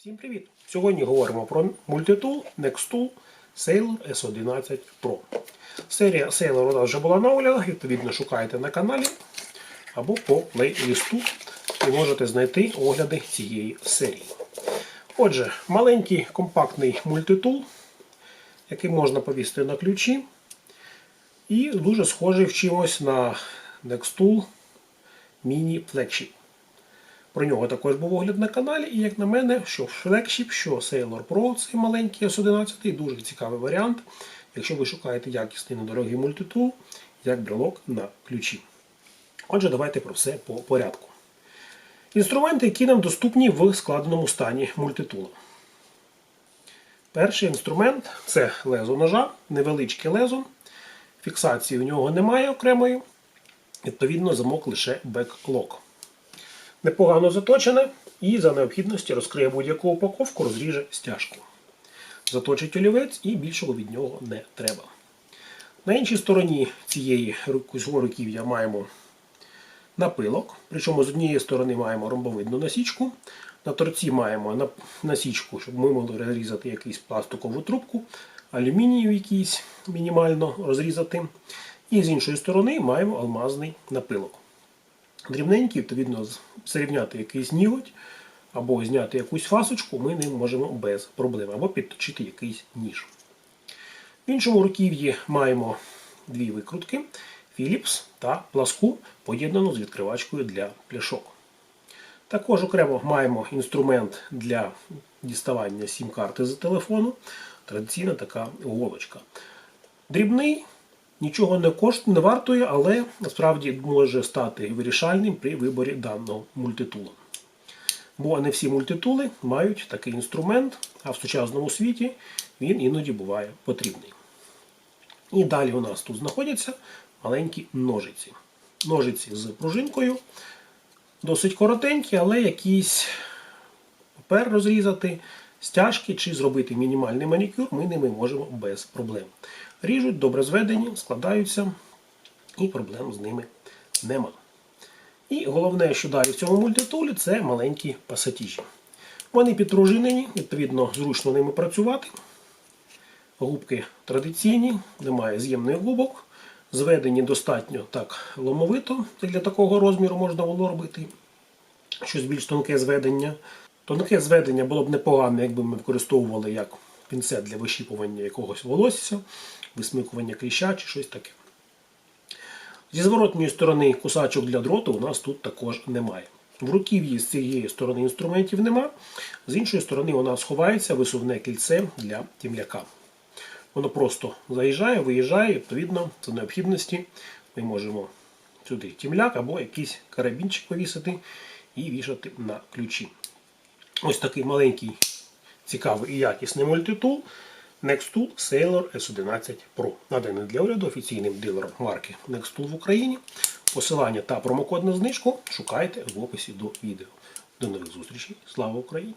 Всім привіт! Сьогодні говоримо про мультитул Nextool Sailor S11 Pro. Серія Sailor у нас вже була на оглядах, відповідно шукаєте на каналі або по плейлисту і можете знайти огляди цієї серії. Отже, маленький компактний мультитул, який можна повісити на ключі, і дуже схожий в чимось на Nextool Mini Flagship. Про нього також був огляд на каналі, і як на мене, що флекшіп, що Sailor Pro, цей маленький S11, дуже цікавий варіант, якщо ви шукаєте якісний недорогий мультитул, як брелок на ключі. Отже, давайте про все по порядку. Інструменти, які нам доступні в складеному стані мультитула. Перший інструмент це лезо ножа, невеличке лезо. Фіксації у нього немає окремої. Відповідно, замок лише беклок непогано заточене і за необхідності розкриє будь-яку упаковку, розріже стяжку. Заточить олівець і більшого від нього не треба. На іншій стороні цієї руків'я маємо напилок, причому з однієї сторони маємо ромбовидну насічку, на торці маємо насічку, щоб ми могли розрізати якусь пластикову трубку, алюмінію якийсь мінімально розрізати. І з іншої сторони маємо алмазний напилок дрібненький, відповідно, зрівняти якийсь ніготь або зняти якусь фасочку ми ним можемо без проблем, або підточити якийсь ніж. В іншому руків'ї маємо дві викрутки Philips та пласку, поєднану з відкривачкою для пляшок. Також окремо маємо інструмент для діставання сім-карти з телефону. Традиційна така голочка. Дрібний, нічого не коштує, не вартує, але насправді може стати вирішальним при виборі даного мультитула. Бо не всі мультитули мають такий інструмент, а в сучасному світі він іноді буває потрібний. І далі у нас тут знаходяться маленькі ножиці. Ножиці з пружинкою, досить коротенькі, але якийсь папер розрізати, стяжки чи зробити мінімальний манікюр ми ними можемо без проблем. Ріжуть, добре зведені, складаються, і проблем з ними нема. І головне, що далі в цьому мультитулі, це маленькі пасатіжі. Вони підпружинені, відповідно, зручно ними працювати. Губки традиційні, немає з'ємних губок. Зведені достатньо так ломовито, для такого розміру можна було робити щось більш тонке зведення. Тонке зведення було б непогане, якби ми використовували як пінцет для вищіпування якогось волосся, висмикування кліща чи щось таке. Зі зворотньої сторони кусачок для дроту у нас тут також немає. В руків'ї з цієї сторони інструментів нема, з іншої сторони у нас ховається висувне кільце для тімляка. Воно просто заїжджає, виїжджає, відповідно, за необхідності ми можемо сюди тімляк або якийсь карабінчик повісити і вішати на ключі. Ось такий маленький, цікавий і якісний мультитул Nextool Sailor S11 Pro. Наданий для огляду офіційним дилером марки Nextool в Україні. Посилання та промокод на знижку шукайте в описі до відео. До нових зустрічей. Слава Україні!